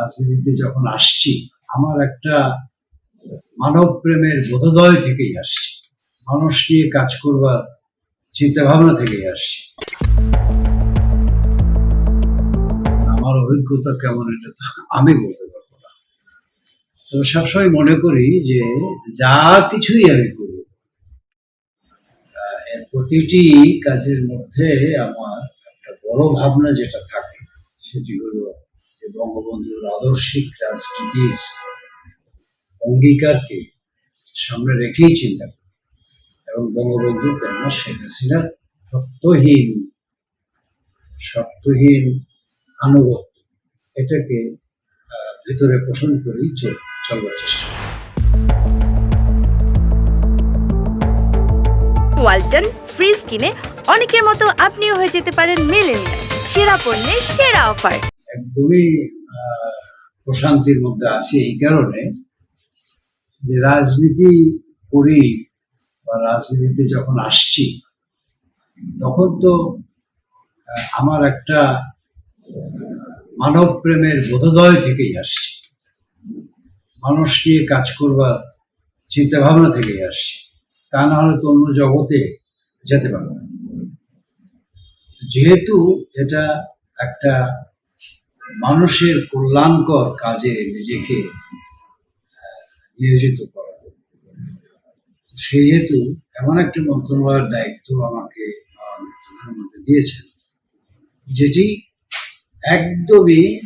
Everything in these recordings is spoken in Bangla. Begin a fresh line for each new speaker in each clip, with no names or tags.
রাজনীতিতে যখন আসছি, আমার একটা মানব প্রেমের বোধোদয় থেকেই আসছি। মানুষ নিয়ে কাজ করবার চিন্তা ভাবনা থেকেই আসছি। আমার অভিজ্ঞতা কেমন এটা তো আমি বলতে পারব না। তবে সবসময় মনে করি যে যা কিছুই আমি করি প্রতিটি কাজের মধ্যে আমার একটা বড় ভাবনা যেটা থাকে, সেটি হলো যে বঙ্গবন্ধুর আদর্শিক রাজনীতির অঙ্গীকারকে সামনে রেখেই চিন্তা করি। এবং বঙ্গবন্ধু কন্যা শেখ হাসিনার সত্যহীন সত্যহীন আনুগত্য এটাকে ভিতরে পোষণ করেই চল- চলবার চেষ্টা।
ওয়ালটন ফ্রিজ কিনে অনেকের মতো আপনিও হয়ে যেতে পারেন মিলেনিয়া সেরা পণ্যের সেরা অফার।
একদমই প্রশান্তির মধ্যে আছি এই কারণে যে রাজনীতি করি বা রাজনীতিতে যখন আসছি, তখন তো আমার একটা মানব প্রেমের বোধোদয় থেকেই আসছি। মানুষ নিয়ে কাজ করবার চিন্তা ভাবনা থেকেই আসছি। তা না হলে তো অন্য জগতে যেতে পারবে যেহেতু এটা একটা মানুষের কল্যাণকর কাজে নিজেকে নিয়োজিত করা। সেই হেতু এমন একটি মন্ত্রণালয়ের দায়িত্ব আমাকে দিয়েছেন, যেটি একদমই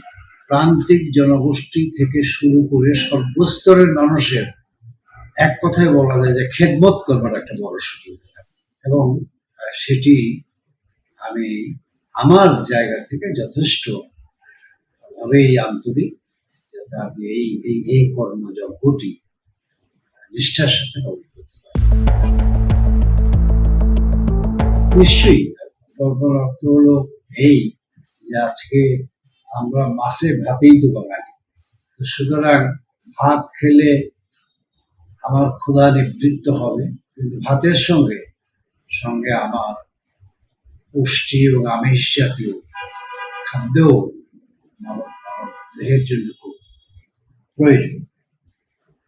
প্রান্তিক জনগোষ্ঠী থেকে শুরু করে সর্বস্তরের মানুষের এক কথায় বলা যায় যে খেদমত করবার একটা বড় সুযোগ। এবং সেটি আমি আমার জায়গা থেকে যথেষ্ট ভাবেই আন্তরিক যাতে আমি এই এই এই কর্মযজ্ঞটি নিষ্ঠার সাথে পালন করতে পারি নিশ্চয়ই অর্থ হলো এই যে আজকে আমরা মাসে ভাতেই তো বাঙালি। তো সুতরাং ভাত খেলে আমার ক্ষুধা নিবৃত্ত হবে, কিন্তু ভাতের সঙ্গে সঙ্গে আমার পুষ্টি এবং আমিষ জাতীয় খাদ্যও দেহের জন্য খুব প্রয়োজন।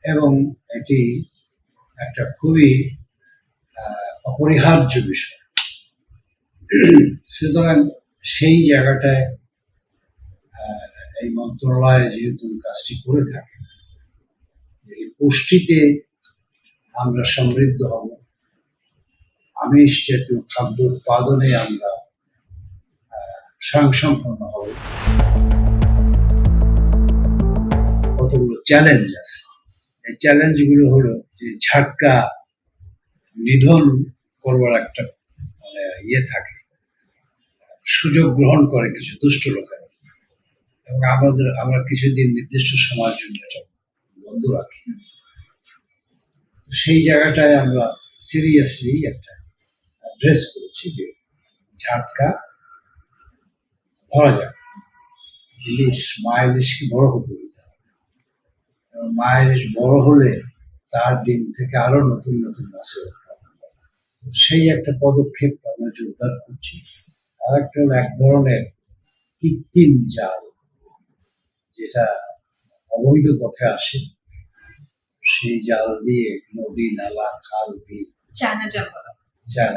এবং এটি একটা খুবই অপরিহার্য বিষয়। সুতরাং সেই জায়গাটায় এই মন্ত্রণালয় যেহেতু কাজটি করে থাকে, এই পুষ্টিতে আমরা সমৃদ্ধ হব। আমিষ জাতীয় খাদ্য উৎপাদনে আমরা স্বয়ংসম্পন্ন হব। চ্যালেঞ্জ আছে এই চ্যালেঞ্জগুলো হলো যে ঝাটকা, নিধন করবার একটা মানে ইয়ে থাকে। সুযোগ গ্রহণ করে কিছু দুষ্ট লোকেরা। এবং আমাদের, আমরা কিছুদিন নির্দিষ্ট সময়ের জন্য এটা বন্ধ রাখি। সেই জায়গাটায় আমরা সিরিয়াসলি একটা অ্যাড্রেস করেছি যে ঝাটকা ধরা যাবে ইলিশ, মা ইলিশকে বড় হতে দিতে হবে এবং মা ইলিশ বড় হলে তার ডিম থেকে আরও নতুন নতুন মাছের উৎপাদন তো সেই একটা পদক্ষেপ আমরা জোরদার করছি। আর একটা এক ধরনের কৃত্রিম জাল যেটা অবৈধ পথে আসে সেই জাল দিয়ে নদী নালা খাল বিল
জাল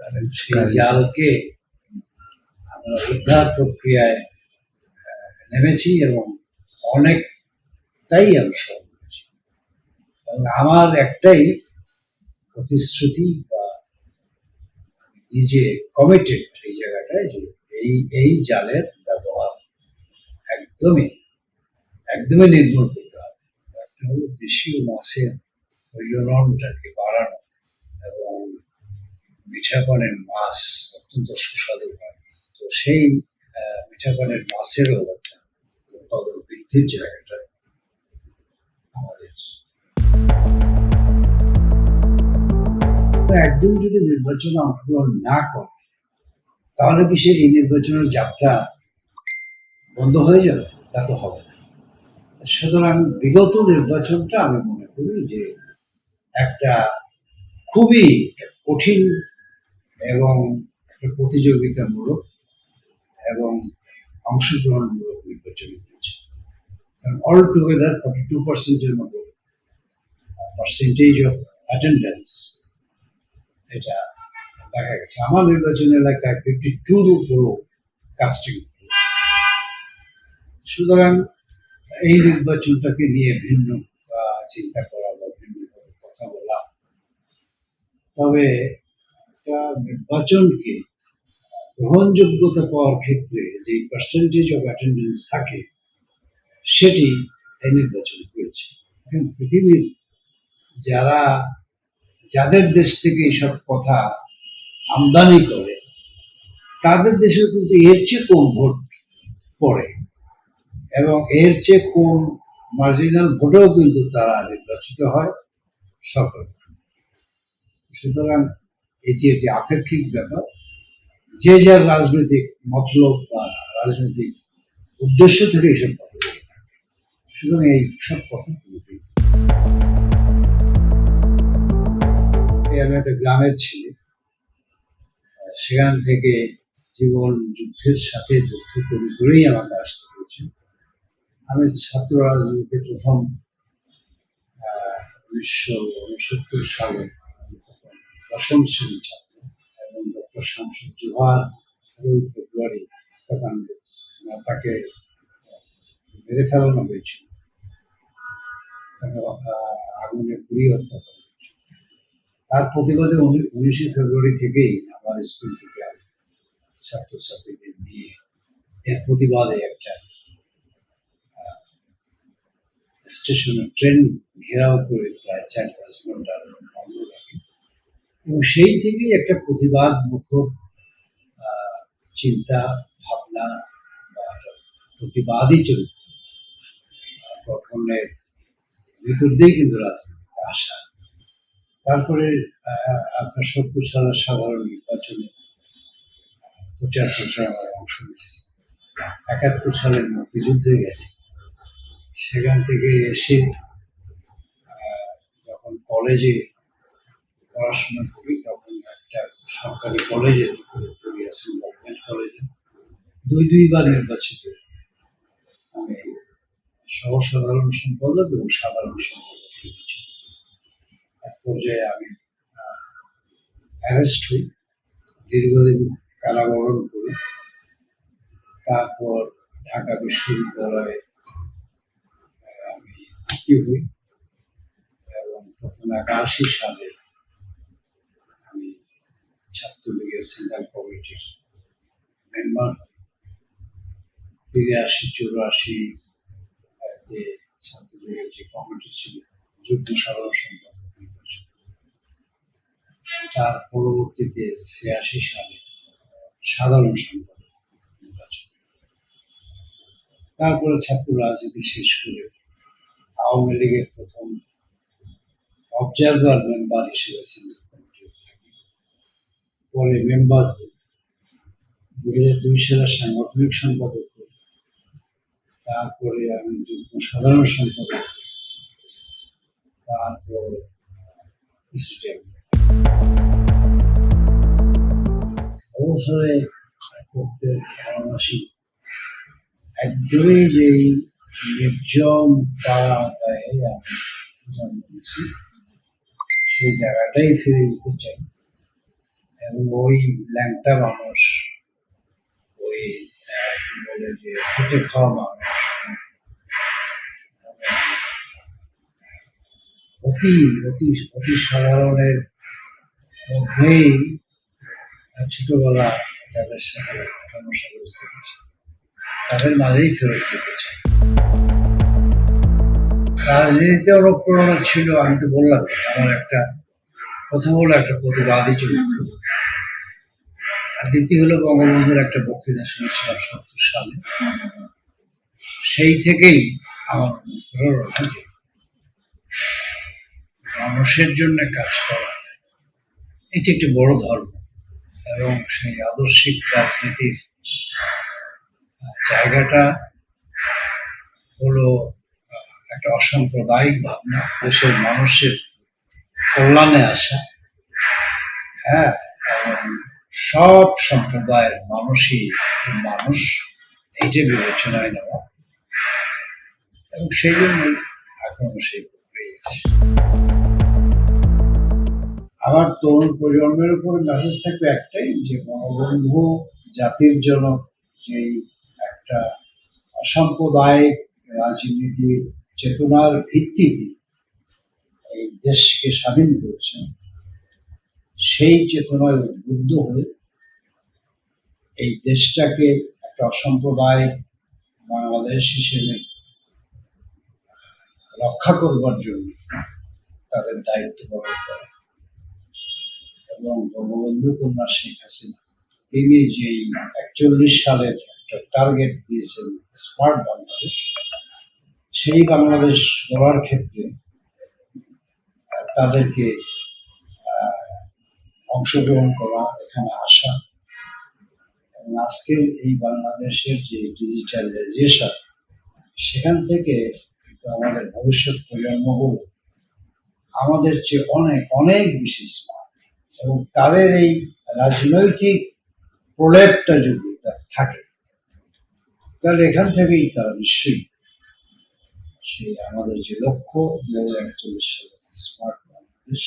কারণ সেই জালকে আমরা উদ্ধার প্রক্রিয়ায় আহ, নেমেছি এবং অনেকটাই আমি হয়েছি আমার একটাই প্রতিশ্রুতি বা নিজে কমিটেড এই জায়গাটায় যে এই এই জালের ব্যবহার একদমই একদমই নির্মূল করতে হবে। একটা হলো দেশীয় মাছের প্রজননটাকে বাড়ানো এবং মিঠাপানের মাছ অত্যন্ত সুস্বাদু হয়। তো সেই আহ, মিঠা পানের মাছেরও উৎপাদন বৃদ্ধির জায়গাটা একদম যদি নির্বাচনে অংশগ্রহণ না করে, তাহলে কি সে এই নির্বাচনের যাত্রা বন্ধ হয়ে যাবে? তা তো হবে না। সুতরাং বিগত নির্বাচনটা আমি মনে করি যে একটা খুবই কঠিন এবং একটা প্রতিযোগিতামূলক এবং অংশগ্রহণমূলক নির্বাচন হয়েছে। কারণ অল টুগেদার ফর্টি টু পার্সেন্টের মতো পার্সেন্টেজ অফ অ্যাটেন্ডেন্স এটা দেখা গেছে। আমার নির্বাচন এলাকায় ফিফটি টুর উপরও কাস্টিং সুতরাং এই নির্বাচনটাকে নিয়ে ভিন্ন চিন্তা করা বা ভিন্ন কথা বলা। তবে একটা নির্বাচনকে গ্রহণযোগ্যতা পাওয়ার ক্ষেত্রে যে পার্সেন্টেজ অফ অ্যাটেন্ডেন্স থাকে, সেটি এই নির্বাচন করেছে পৃথিবীর যারা, যাদের দেশ থেকে এইসব কথা আমদানি করে, তাদের দেশেও কিন্তু এর চেয়ে কম ভোট পড়ে এবং এর চেয়ে কম মার্জিনাল ভোটেও কিন্তু তারা নির্বাচিত হয় সকল। সুতরাং এটি একটি আপেক্ষিক ব্যাপার। যে যার রাজনৈতিক মতলব বা রাজনৈতিক উদ্দেশ্য থেকে এইসব কথা বলে থাকে। সুতরাং এই সব কথা এই আমি একটা গ্রামের ছেলে। সেখান থেকে জীবন যুদ্ধের সাথে যুদ্ধ করে করেই আমাকে আসতে হয়েছে। আমি ছাত্র রাজনীতিতে প্রথম উনিশশো উনসত্তর সালে দশম শ্রেণির ছাত্র এবং ডক্টর শামসুর জোহার ফেব্রুয়ারি হত্যাকাণ্ডে তাকে মেরে ফেলানো হয়েছিল। আগুনে পুড়িয়ে হত্যা করা তার প্রতিবাদে উনিশে ফেব্রুয়ারি থেকেই আমার স্কুল থেকে ছাত্রছাত্রীদের নিয়ে এর প্রতিবাদে একটা স্টেশনে ট্রেন ঘেরাও করে প্রায় চার পাঁচ ঘণ্টা বন্ধ রাখি। এবং সেই থেকেই একটা প্রতিবাদ মুখর চিন্তা, ভাবনা বা প্রতিবাদী চরিত্র গঠনের ভিতর দিয়েই কিন্তু রাজনীতিতে আসা। তারপরে আপনার সত্তর সালের সাধারণ নির্বাচনে প্রচার প্রচারণায় অংশ নিচ্ছি একাত্তর সালের মুক্তিযুদ্ধে গেছি। সেখান থেকে এসে যখন কলেজে পড়াশোনা করি, তখন একটা সরকারি কলেজে আছেন গভর্নমেন্ট কলেজে। দুই, দুইবার নির্বাচিত। আমি সহ সাধারণ সম্পাদক এবং সাধারণ সম্পাদক নির্বাচিত। এক পর্যায়ে আমি অ্যারেস্ট হই। দীর্ঘদিন কারাবরণ করি। তারপর ঢাকা বিশ্ববিদ্যালয়ে আমি ভর্তি হই। এবং প্রথম একাশি সালে আমি ছাত্রলীগের সেন্ট্রাল কমিটির মেম্বার তিরাশি, চৌরাশি ছাত্রলীগের যে কমিটি ছিল, যুগ্ম সাধারণ সম্পাদক। তার পরবর্তীতে ছিয়াশি সালে সাধারণ সম্পাদক নির্বাচিত তারপরে ছাত্র রাজনীতি শেষ করে আওয়ামী লীগের প্রথম অবজারভার মেম্বার হিসেবে সেন্ট্রাল কমিটি পরে মেম্বার দু হাজার দুই সালে সাংগঠনিক সম্পাদক তারপরে আমি যুগ্ম সাধারণ সম্পাদক তারপর প্রেসিডেন্ট অবসরে করতে ভালোবাসি। একদমই যেই নির্জন আমি জন্ম নিয়েছি, সেই জায়গাটাই ফিরে যেতে চাই। এবং ওই ল্যাংটা মানুষ, ওই বলে যে খেটে খাওয়া মানুষ, অতি অতি অতি সাধারণের মধ্যেই ছোটবেলা যাদের সাথে তাদের মাঝেই ফেরত রাজনীতিতে অনুপ্রেরণা ছিল, আমি তো বললাম, আমার একটা প্রথম হলো একটা প্রতিবাদী চরিত্র। আর দ্বিতীয় হলো বঙ্গবন্ধুর একটা বক্তৃতা শুনেছিলাম সত্তর সালে। সেই থেকেই আমার অনুপ্রেরণা যে মানুষের জন্য কাজ করা এটি একটি বড় ধর্ম এবং সেই আদর্শিক রাজনীতির জায়গাটা হলো একটা অসাম্প্রদায়িক ভাবনা। দেশের মানুষের কল্যাণে আসা। হ্যাঁ এবং সব সম্প্রদায়ের মানুষই মানুষ, এইটা বিবেচনায় নেওয়া। এবং সেই জন্যই এখনও সেই প্রক্রিয়া আমার তরুণ প্রজন্মের উপর মেসেজ থাকবে একটাই যে বঙ্গবন্ধু জাতির জন্য যেই একটা অসাম্প্রদায়িক রাজনীতির চেতনার ভিত্তিতে এই দেশকে স্বাধীন করেছেন সেই চেতনায় উদ্বুদ্ধ হয়ে এই দেশটাকে একটা অসাম্প্রদায়িক বাংলাদেশ হিসেবে রক্ষা করবার জন্য তাদের দায়িত্ব পালন করে। এবং বঙ্গবন্ধু কন্যা শেখ হাসিনা। তিনি যেই একচল্লিশ সালের একটা টার্গেট দিয়েছেন স্মার্ট বাংলাদেশ, সেই বাংলাদেশ গড়ার ক্ষেত্রে তাদেরকে অংশগ্রহণ করা, এখানে আসা এবং আজকের এই বাংলাদেশের যে ডিজিটালাইজেশন সেখান থেকে কিন্তু আমাদের ভবিষ্যৎ প্রজন্মগুলো আমাদের চেয়ে অনেক অনেক বেশি স্মার্ট এবং তাদের এই রাজনৈতিক প্রলেপটা যদি থাকে, তাহলে এখান থেকেই তারা নিশ্চয়ই সেই আমাদের যে লক্ষ্য দু হাজার একচল্লিশ সালে স্মার্ট বাংলাদেশ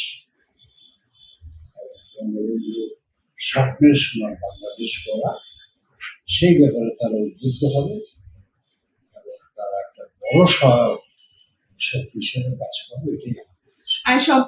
স্বপ্নের সোনার বাংলাদেশ করা সেই ব্যাপারে তারা উদ্বুদ্ধ হবে এবং তারা একটা বড় সহায়ক শক্তি হিসেবে কাজ করবে, এটাই।
আর সব